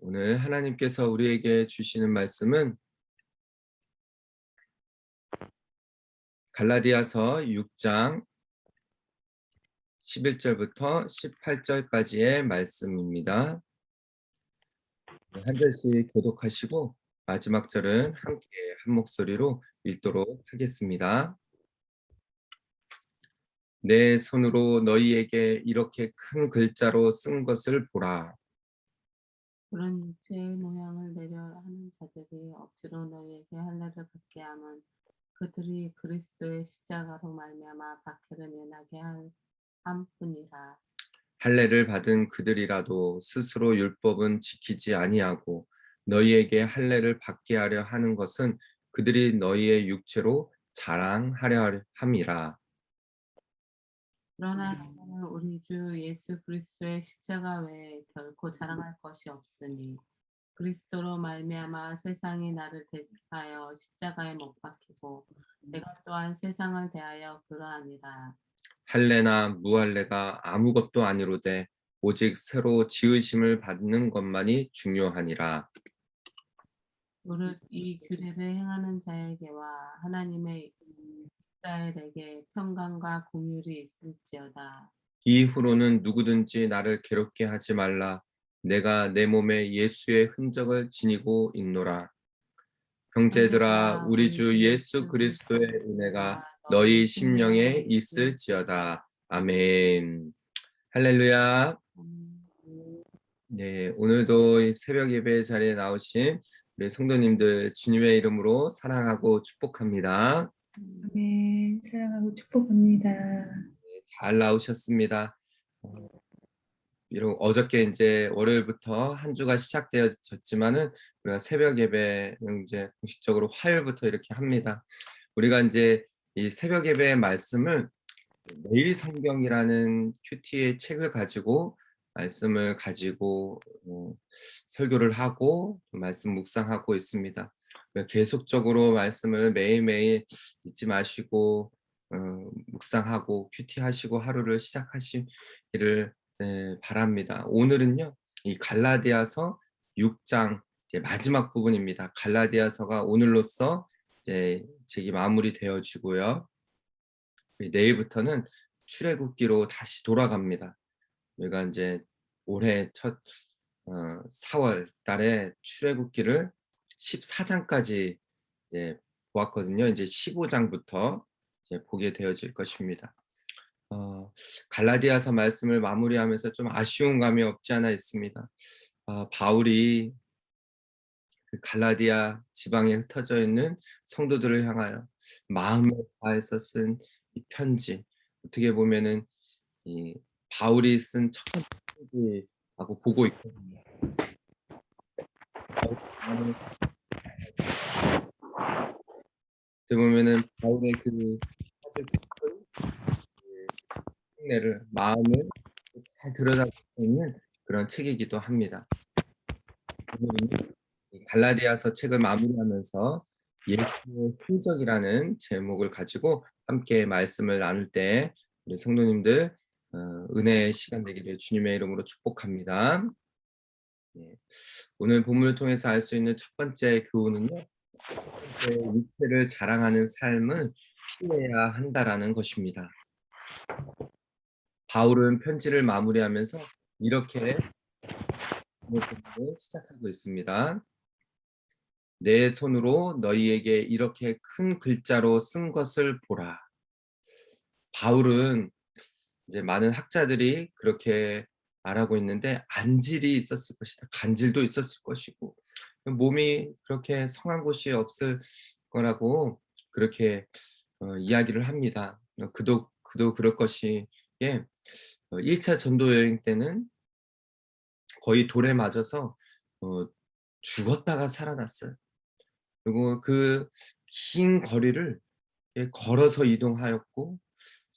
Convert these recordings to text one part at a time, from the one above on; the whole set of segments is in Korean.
오늘 하나님께서 우리에게 주시는 말씀은 갈라디아서 6장 11절부터 18절까지의 말씀입니다. 한 절씩 교독하시고 마지막 절은 함께 한 목소리로 읽도록 하겠습니다. 내 손으로 너희에게 이렇게 큰 글자로 쓴 것을 보라. 그런 육체의 모양을 내려 하는 자들이 억지로 너희에게 할례를 받게 하면 그들이 그리스도의 십자가로 말미암아 박해를 면하게 할 함뿐이라. 할례를 받은 그들이라도 스스로 율법은 지키지 아니하고 너희에게 할례를 받게 하려 하는 것은 그들이 너희의 육체로 자랑하려 함이라. 그러나 너희는 우리 주 예수 그리스도의 십자가 외에 결코 자랑할 것이 없으니 그리스도로 말미암아 세상이 나를 대하여 십자가에 못 박히고 내가 또한 세상을 대하여 그러하니라. 할례나 무할례가 아무것도 아니로되 오직 새로 지으심을 받는 것만이 중요하니라. 무릇 이 규례를 행하는 자에게와 하나님의 이스라엘에게 평강과 공율이 있을지어다. 이후로는 누구든지 나를 괴롭게 하지 말라. 내가 내 몸에 예수의 흔적을 지니고 있노라. 형제들아, 우리 주 예수 그리스도의 은혜가 너희 심령에 있을지어다. 아멘. 할렐루야. 네, 오늘도 이 새벽 예배 자리에 나오신 우리 성도님들 주님의 이름으로 사랑하고 축복합니다. 아멘. 사랑하고 축복합니다. 잘 나오셨습니다. 어, 비록 어저께 이제 월요일부터 한 주가 시작되어졌지만은 우리가 새벽 예배는 이제 공식적으로 화요일부터 이렇게 합니다. 우리가 이제 이 새벽 예배의 말씀을 매일 성경이라는 큐티의 책을 가지고 말씀을 가지고 어, 설교를 하고 말씀 묵상하고 있습니다. 우리가 계속적으로 말씀을 매일매일 잊지 마시고 어, 묵상하고 큐티하시고 하루를 시작하시기를 네, 바랍니다. 오늘은요 이 갈라디아서 6장 이제 마지막 부분입니다. 갈라디아서가 오늘로써 이제 책이 마무리되어지고요. 내일부터는 출애굽기로 다시 돌아갑니다. 우리가 이제 올해 첫 어, 4월 달에 출애굽기를 14장까지 이제 보았거든요. 이제 15장부터 이제 보게 되어질 것입니다. 어, 갈라디아서 말씀을 마무리하면서 좀 아쉬운 감이 없지 않아 있습니다. 어, 바울이 그 갈라디아 지방에 흩어져 있는 성도들을 향하여 마음을 다해서 쓴 이 편지 어떻게 보면은 이 바울이 쓴 첫 번째 편지라고 보고 있거든요. 보면은 바울의 그 아주 깊은 그 속내를 마음을 잘 들여다보고 있는 그런 책이기도 합니다. 갈라디아서 책을 마무리하면서 예수의 흔적이라는 제목을 가지고 함께 말씀을 나눌 때 우리 성도님들 어, 은혜의 시간 되기를 주님의 이름으로 축복합니다. 예, 오늘 본문을 통해서 알 수 있는 첫 번째 교훈은요. 첫 번째 육체를 자랑하는 삶을 피해야 한다라는 것입니다. 바울은 편지를 마무리하면서 이렇게 시작하고 있습니다. 내 손으로 너희에게 이렇게 큰 글자로 쓴 것을 보라. 바울은 이제 많은 학자들이 그렇게 말하고 있는데 안질이 있었을 것이다. 간질도 있었을 것이고 몸이 그렇게 성한 곳이 없을 거라고 그렇게 어, 이야기를 합니다. 어, 그도 그도 그럴 것이 예. 1차 전도 여행 때는 거의 돌에 맞아서 어, 죽었다가 살아났어요. 그리고 그 긴 거리를 예, 걸어서 이동하였고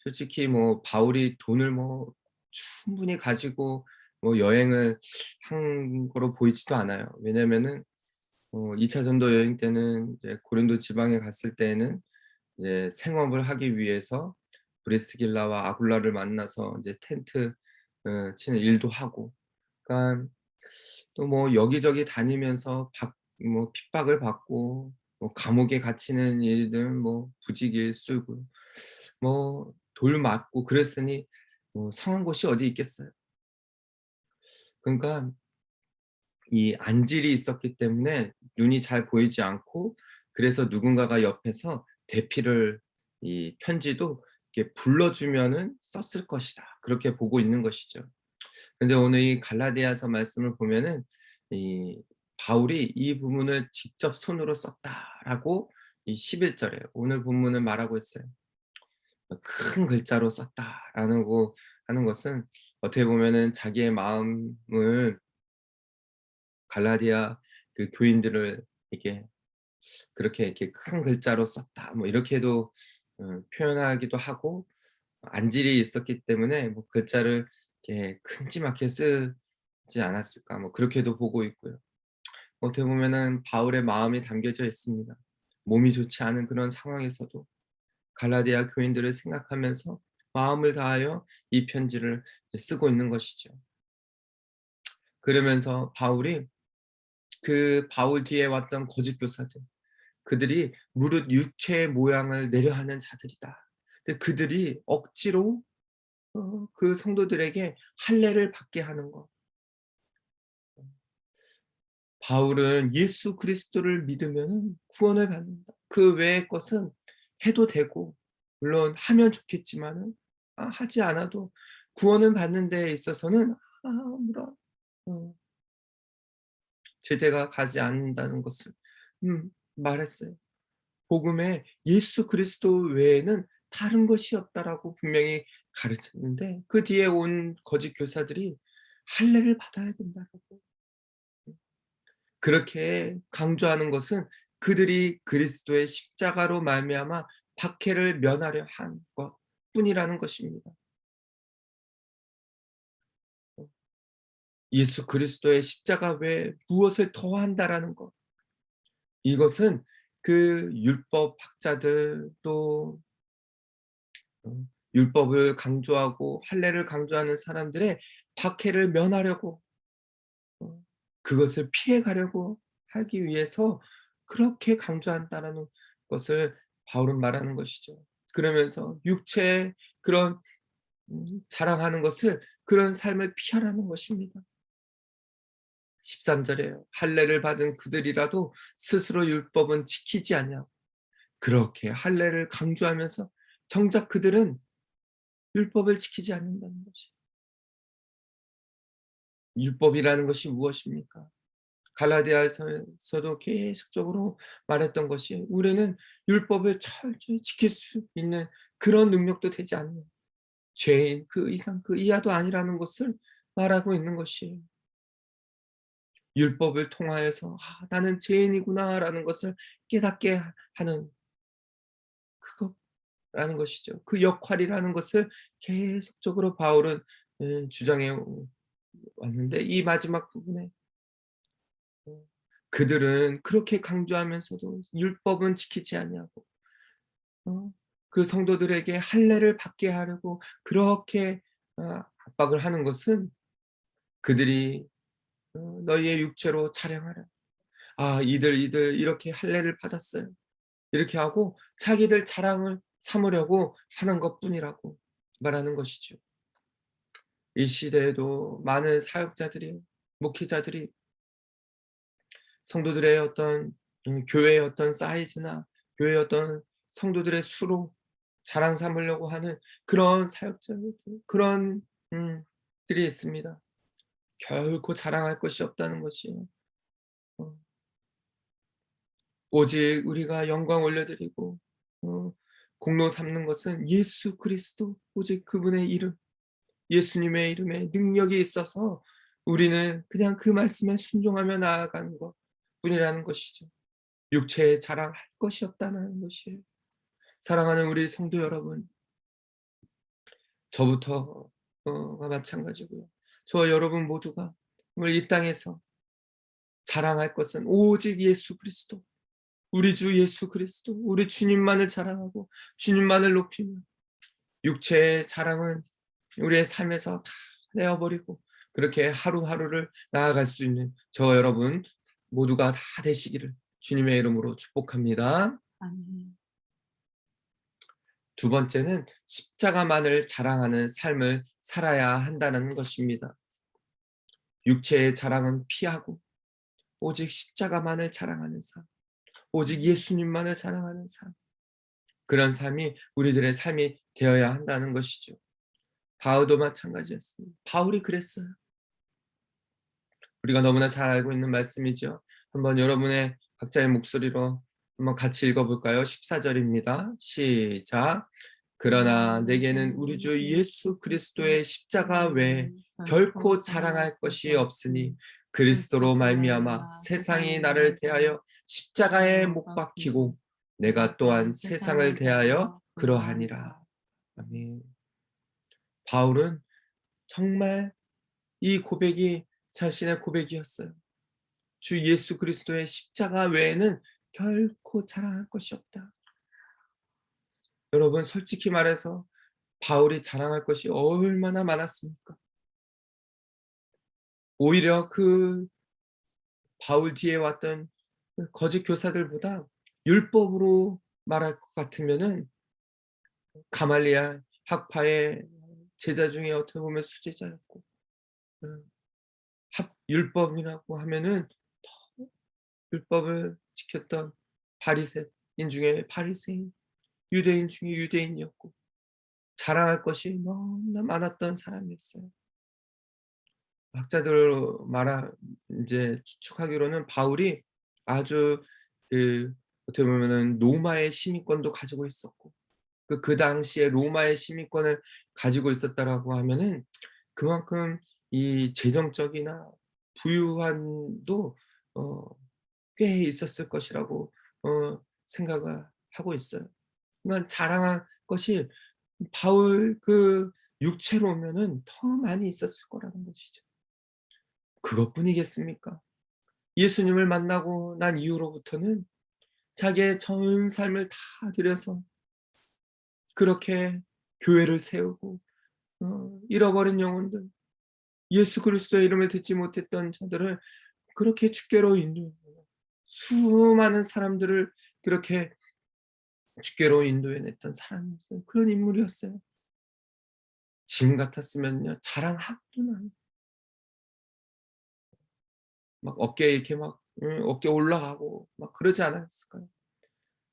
솔직히 뭐 바울이 돈을 뭐 충분히 가지고 뭐 여행을 한 거로 보이지도 않아요. 왜냐면은 어 2차 전도 여행 때는 이제 고린도 지방에 갔을 때에는 이제 생업을 하기 위해서 브리스길라와 아굴라를 만나서 이제 텐트 어 치는 일도 하고 그러니까 또 뭐 여기저기 다니면서 박 뭐 핍박을 받고 뭐 감옥에 갇히는 일들 뭐 부직일 쓰고 뭐 돌 맞고 그랬으니 뭐 성한 곳이 어디 있겠어요. 그러니까 이 안질이 있었기 때문에 눈이 잘 보이지 않고 그래서 누군가가 옆에서 대피를 이 편지도 이렇게 불러주면은 썼을 것이다. 그렇게 보고 있는 것이죠. 근데 오늘 이 갈라디아서 말씀을 보면은 이 바울이 이 부분을 직접 손으로 썼다라고 이 11절에 오늘 본문은 말하고 있어요. 큰 글자로 썼다라는 거 하는 것은 어떻게 보면은 자기의 마음을 갈라디아 그 교인들을 이렇게 그렇게 이렇게 큰 글자로 썼다. 뭐 이렇게도 어, 표현하기도 하고 안질이 있었기 때문에 뭐 글자를 이렇게 큼지막하게 쓰지 않았을까. 뭐 그렇게도 보고 있고요. 어떻게 보면은 바울의 마음이 담겨져 있습니다. 몸이 좋지 않은 그런 상황에서도 갈라디아 교인들을 생각하면서 마음을 다하여 이 편지를 쓰고 있는 것이죠. 그러면서 바울이 그 바울 뒤에 왔던 거짓 교사들 그들이 무릇 육체의 모양을 내려하는 자들이다. 그들이 억지로 어, 그 성도들에게 할례를 받게 하는 것. 바울은 예수 그리스도를 믿으면 구원을 받는다. 그 외의 것은 해도 되고 물론 하면 좋겠지만은 아, 하지 않아도 구원을 받는 데 있어서는 아무런 어, 제재가 가지 않는다는 것을 음, 말했어요. 복음에 예수 그리스도 외에는 다른 것이 없다라고 분명히 가르쳤는데 그 뒤에 온 거짓 교사들이 할례를 받아야 된다라고 그렇게 강조하는 것은 그들이 그리스도의 십자가로 말미암아 박해를 면하려 한 것뿐이라는 것입니다. 예수 그리스도의 십자가 외에 무엇을 더한다라는 것. 이것은 그 율법 학자들 또 어, 율법을 강조하고 할례를 강조하는 사람들의 박해를 면하려고 어, 그것을 피해 가려고 하기 위해서 그렇게 강조한다라는 것을 바울은 말하는 것이죠. 그러면서 육체의 그런 음, 자랑하는 것을 그런 삶을 피하라는 것입니다. 13절에요. 할례를 받은 그들이라도 스스로 율법은 지키지 않냐고. 그렇게 할례를 강조하면서 정작 그들은 율법을 지키지 않는다는 것이. 율법이라는 것이 무엇입니까? 갈라디아서도 계속적으로 말했던 것이 우리는 율법을 철저히 지킬 수 있는 그런 능력도 되지 않는 죄인 그 이상 그 이하도 아니라는 것을 말하고 있는 것이에요. 율법을 통하여서 아, 나는 죄인이구나라는 것을 깨닫게 하는 그것라는 것이죠. 그 역할이라는 것을 계속적으로 바울은 예, 주장해 왔는데 이 마지막 부분에 어, 그들은 그렇게 강조하면서도 율법은 지키지 않냐고 어, 그 성도들에게 할례를 받게 하려고 그렇게 어, 압박을 하는 것은 그들이 어, 너희의 육체로 촬영하라. 아 이들 이들 이렇게 할례를 받았어요. 이렇게 하고 자기들 자랑을 삼으려고 하는 것뿐이라고 말하는 것이죠. 이 시대에도 많은 사역자들이 목회자들이 성도들의 어떤 음, 교회의 어떤 사이즈나 교회의 어떤 성도들의 수로 자랑 삼으려고 하는 그런 사역자들 그런 음, 들이 있습니다. 결코 자랑할 것이 없다는 것이에요. 어. 오직 우리가 영광 올려드리고 어, 공로 삼는 것은 예수 그리스도 오직 그분의 이름 예수님의 이름에 능력이 있어서 우리는 그냥 그 말씀에 순종하며 나아가는 것 뿐이라는 것이죠. 육체에 자랑할 것이 없다는 것이에요. 사랑하는 우리 성도 여러분, 저부터가 마찬가지고요. 저 여러분 모두가 이 땅에서 자랑할 것은 오직 예수 그리스도, 우리 주 예수 그리스도, 우리 주님만을 자랑하고 주님만을 높이며 육체의 자랑은 우리의 삶에서 다 내어버리고 그렇게 하루하루를 나아갈 수 있는 저 여러분 모두가 다 되시기를 주님의 이름으로 축복합니다. 아멘. 두 번째는 십자가만을 자랑하는 삶을 살아야 한다는 것입니다. 육체의 자랑은 피하고 오직 십자가만을 자랑하는 삶, 오직 예수님만을 자랑하는 삶. 그런 삶이 우리들의 삶이 되어야 한다는 것이죠. 바울도 마찬가지였습니다. 바울이 그랬어요. 우리가 너무나 잘 알고 있는 말씀이죠. 한번 여러분의 각자의 목소리로 한번 같이 읽어볼까요? 14절입니다. 시작. 그러나 내게는 우리 주 예수 그리스도의 십자가 외에 결코 자랑할 것이 없으니 그리스도로 말미암아 세상이 나를 대하여 십자가에 못 박히고 내가 또한 세상을 대하여 그러하니라. 아멘. 바울은 정말 이 고백이 자신의 고백이었어요. 주 예수 그리스도의 십자가 외에는 결코 자랑할 것이 없다. 여러분 솔직히 말해서 바울이 자랑할 것이 얼마나 많았습니까? 오히려 그 바울 뒤에 왔던 그 거짓 교사들보다 율법으로 말할 것 같으면은 가말리아 학파의 제자 중에 어떻게 보면 수제자였고 음, 합 율법이라고 하면은 더 율법을 지켰던 바리새인 중에 바리새인 유대인 중에 유대인이었고 자랑할 것이 너무나 많았던 사람이었어요. 학자들 말하 이제 추측하기로는 바울이 아주 그 어떻게 보면은 로마의 시민권도 가지고 있었고 그, 그 당시에 로마의 시민권을 가지고 있었다라고 하면은 그만큼 이 재정적이나 부유한도 어, 꽤 있었을 것이라고 어, 생각을 하고 있어요. 그러니까 자랑할 것이 바울 그 육체로 오면은 더 많이 있었을 거라는 것이죠. 그것뿐이겠습니까? 예수님을 만나고 난 이후로부터는 자기의 전 삶을 다 들여서 그렇게 교회를 세우고 어, 잃어버린 영혼들 예수 그리스도의 이름을 듣지 못했던 자들을 그렇게 주께로 인도하고 수많은 사람들을 그렇게 주께로 인도해냈던 사람이었어요. 그런 인물이었어요. 지금 같았으면요 자랑하기도 많이 막 어깨에 이렇게 막 응, 어깨 올라가고 막 그러지 않았을까요?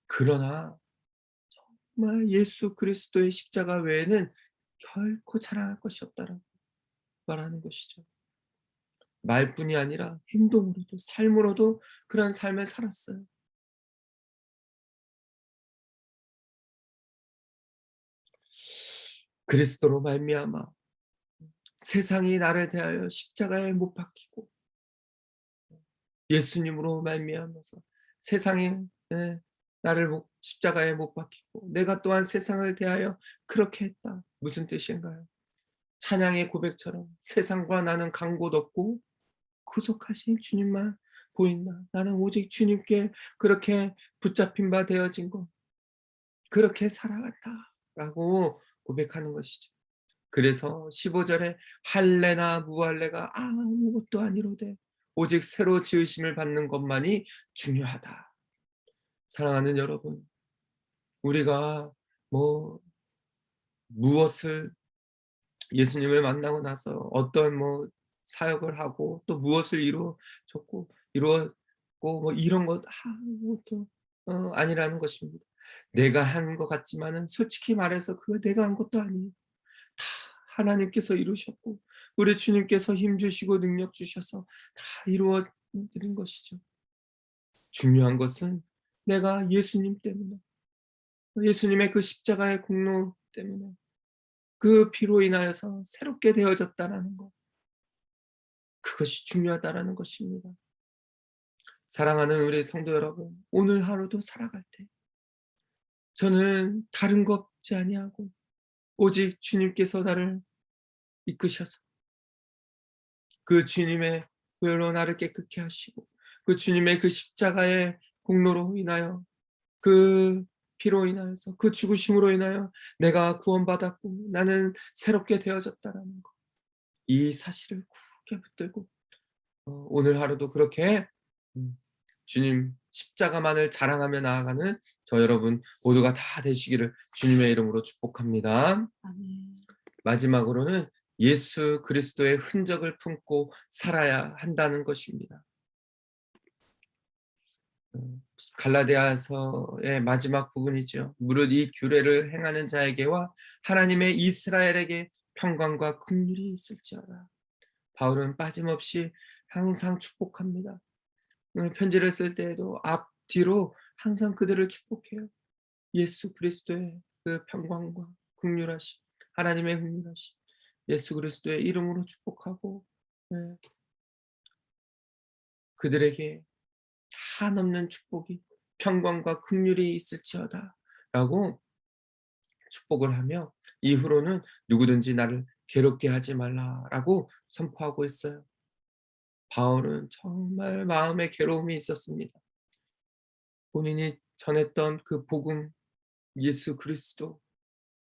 그러나 정말 예수 그리스도의 십자가 외에는 결코 자랑할 것이 없다라고 말하는 것이죠. 말뿐이 아니라 행동으로도 삶으로도 그런 삶을 살았어요. 그리스도로 말미암아 세상이 나를 대하여 십자가에 못 박히고 예수님으로 말미암아서 세상이 예, 나를 못- 십자가에 못 박히고 내가 또한 세상을 대하여 그렇게 했다. 무슨 뜻인가요? 찬양의 고백처럼 세상과 나는 간곳 없고 구속하신 주님만 보인다. 나는 오직 주님께 그렇게 붙잡힌 바 되어진 것. 그렇게 살아갔다. 라고 고백하는 것이죠. 그래서 15절에 할례나 무할례가 아무것도 아니로되 오직 새로 지으심을 받는 것만이 중요하다. 사랑하는 여러분, 우리가 뭐 무엇을 예수님을 만나고 나서 어떤 뭐 사역을 하고 또 무엇을 이루어졌고 이루었고 뭐 이런 것 아무것도 어, 아니라는 것입니다. 내가 한 것 같지만은 솔직히 말해서 그거 내가 한 것도 아니에요. 다 하나님께서 이루셨고 우리 주님께서 힘 주시고 능력 주셔서 다 이루어 드린 것이죠. 중요한 것은 내가 예수님 때문에 예수님의 그 십자가의 공로 때문에 그 피로 인하여서 새롭게 되어졌다라는 것. 그것이 중요하다라는 것입니다. 사랑하는 우리 성도 여러분, 오늘 하루도 살아갈 때 저는 다른 것 없지 아니하고 오직 주님께서 나를 이끄셔서 그 주님의 보혈로 나를 깨끗게 하시고 그 주님의 그 십자가의 공로로 인하여 그 피로 인하여서 그 죽으심으로 인하여 내가 구원받았고 나는 새롭게 되어졌다라는 것. 이 사실을 뜨겁게 붙들고 어, 오늘 하루도 그렇게 음, 주님 십자가만을 자랑하며 나아가는 저 여러분 모두가 다 되시기를 주님의 이름으로 축복합니다. 아멘. 마지막으로는 예수 그리스도의 흔적을 품고 살아야 한다는 것입니다. 음, 갈라디아서의 마지막 부분이죠. 무릇 이 규례를 행하는 자에게와 하나님의 이스라엘에게 평강과 긍휼이 있을지어다. 바울은 빠짐없이 항상 축복합니다. 편지를 쓸 때에도 앞뒤로 항상 그들을 축복해요. 예수 그리스도의 그 평강과 긍휼하심, 하나님의 긍휼하심, 예수 그리스도의 이름으로 축복하고 네. 그들에게 한없는 축복이 평강과 긍휼이 있을지어다 라고 축복을 하며 이후로는 누구든지 나를 괴롭게 하지 말라라고 선포하고 있어요. 바울은 정말 마음에 괴로움이 있었습니다. 본인이 전했던 그 복음 예수 그리스도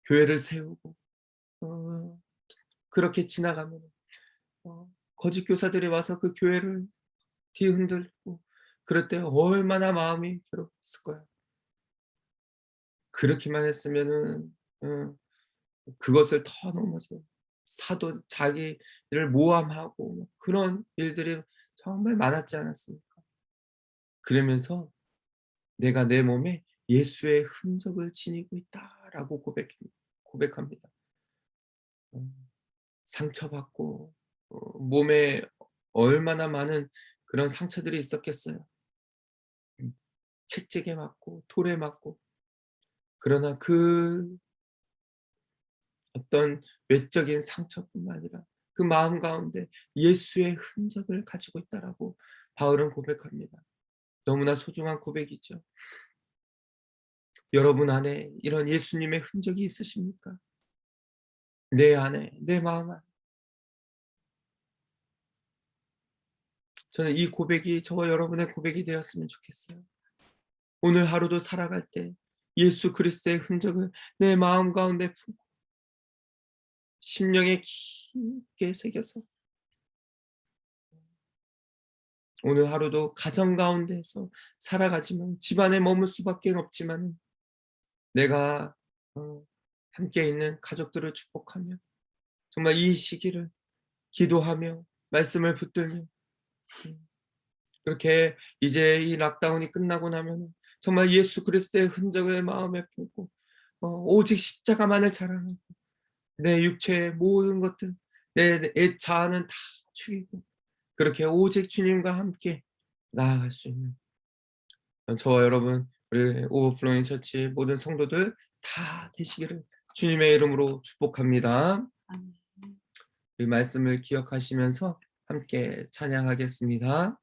교회를 세우고 어, 그렇게 지나가면 어, 거짓 교사들이 와서 그 교회를 뒤흔들고 그럴 때 얼마나 마음이 괴롭았을 거야. 그렇게만 했으면은 어, 그것을 더 넘어서 사도 자기를 모함하고 뭐 그런 일들이 정말 많았지 않았습니까? 그러면서 내가 내 몸에 예수의 흔적을 지니고 있다라고 고백, 고백합니다. 어, 상처받고 어, 몸에 얼마나 많은 그런 상처들이 있었겠어요. 음, 책찍에 맞고 돌에 맞고 그러나 그 어떤 외적인 상처뿐만 아니라 그 마음 가운데 예수의 흔적을 가지고 있다라고 바울은 고백합니다. 너무나 소중한 고백이죠. 여러분 안에 이런 예수님의 흔적이 있으십니까? 내 안에, 내 마음 안에. 저는 이 고백이 저와 여러분의 고백이 되었으면 좋겠어요. 오늘 하루도 살아갈 때 예수 그리스도의 흔적을 내 마음 가운데 품고 심령에 깊게 새겨서 오늘 하루도 가정 가운데서 살아가지만 집안에 머물 수밖에 없지만 내가 어, 함께 있는 가족들을 축복하며 정말 이 시기를 기도하며 말씀을 붙들며 음, 그렇게 이제 이 락다운이 끝나고 나면 정말 예수 그리스도의 흔적을 마음에 품고 어, 오직 십자가만을 자랑하고 내 육체의 모든 것들 내, 내 자아는 다 죽이고 그렇게 오직 주님과 함께 나아갈 수 있는 저와 여러분 우리 오버플로잉 처치 모든 성도들 다 되시기를 주님의 이름으로 축복합니다. 이 말씀을 기억하시면서 함께 찬양하겠습니다.